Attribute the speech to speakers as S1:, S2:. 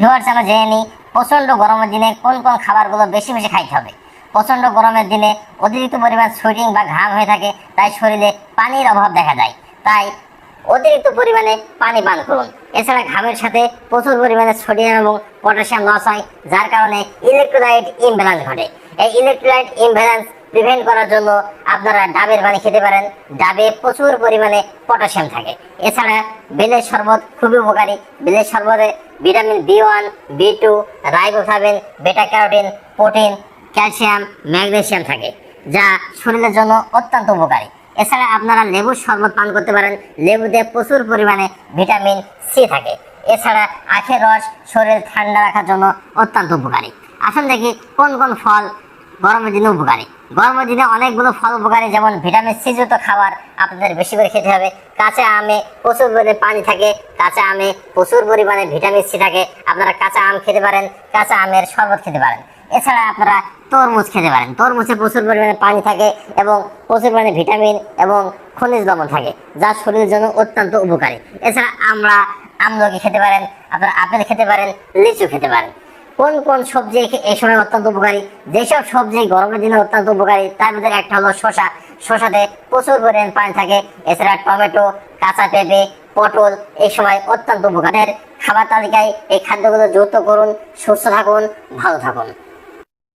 S1: Viewers আমরা জেনে নিই, প্রচণ্ড গরমের দিনে কোন কোন খাবারগুলো বেশি বেশি খাইতে হবে। প্রচণ্ড গরমের দিনে অতিরিক্ত পরিমাণ সুইটিং বা ঘাম হয়ে থাকে, তাই শরীরে পানির অভাব দেখা যায় তাই অতিরিক্ত পরিমাণে পানি পান করুন। এছাড়া ঘামের সাথে প্রচুর পরিমাণে সোডিয়াম এবং পটাশিয়াম লস হয়, যার কারণে ইলেকট্রোলাইট ইমব্যালেন্স ঘটে। এই ইলেকট্রোলাইট ইমব্যালেন্স প্রিভেন্ট করার জন্য আপনারা ডাবের পানি খেতে পারেন। ডাবে প্রচুর পরিমাণে পটাশিয়াম থাকে। এছাড়া বেলের শরবত খুবই উপকারী। বেলের শরবতে vitamin B one, B two, riboflavin beta carotene protein, calcium, magnesium থাকে, যা শরীরের জন্য অত্যন্ত উপকারী। এছাড়া আপনারা লেবুর শরবত পান করতে পারেন। লেবুতে প্রচুর পরিমাণে ভিটামিন সি থাকে। এছাড়া আখের রস শরীর ঠান্ডা রাখার জন্য অত্যন্ত উপকারী। আসুন দেখি কোন কোন ফল গরমের দিনে উপকারী। গরমের দিনে অনেকগুলো ফল উপকারী, যেমন ভিটামিন সি যুক্ত খাবার আপনাদের বেশি করে খেতে হবে। কাঁচা আমে প্রচুর পরিমাণে পানি থাকে, কাঁচা আমে প্রচুর পরিমাণে ভিটামিন সি থাকে। আপনারা কাঁচা আম খেতে পারেন, কাঁচা আমের শরবত খেতে পারেন। এছাড়া আপনারা তরমুজ খেতে পারেন। তরমুজে প্রচুর পরিমাণে পানি থাকে এবং প্রচুর পরিমাণে ভিটামিন এবং খনিজ লবণ থাকে, যা শরীরের জন্য অত্যন্ত উপকারী। এছাড়া আমরা আমলকি খেতে পারেন, আপনারা আপেল খেতে পারেন, লিচু খেতে পারেন। কোন কোন সবজি এই- সময় অত্যন্ত উপকারী? যেসব সবজি গরমের দিনে অত্যন্ত উপকারী, তার ভিতরে একটা হলো শসা। শসাতে প্রচুর পরিমাণ পানি থাকে, এছাড়া টমেটো, কাঁচা পেঁপে, পটল এই সময় অত্যন্ত উপকারের খাবার তালিকায় এই খাদ্যগুলো যুক্ত করুন, সুস্থ থাকুন, ভালো থাকুন।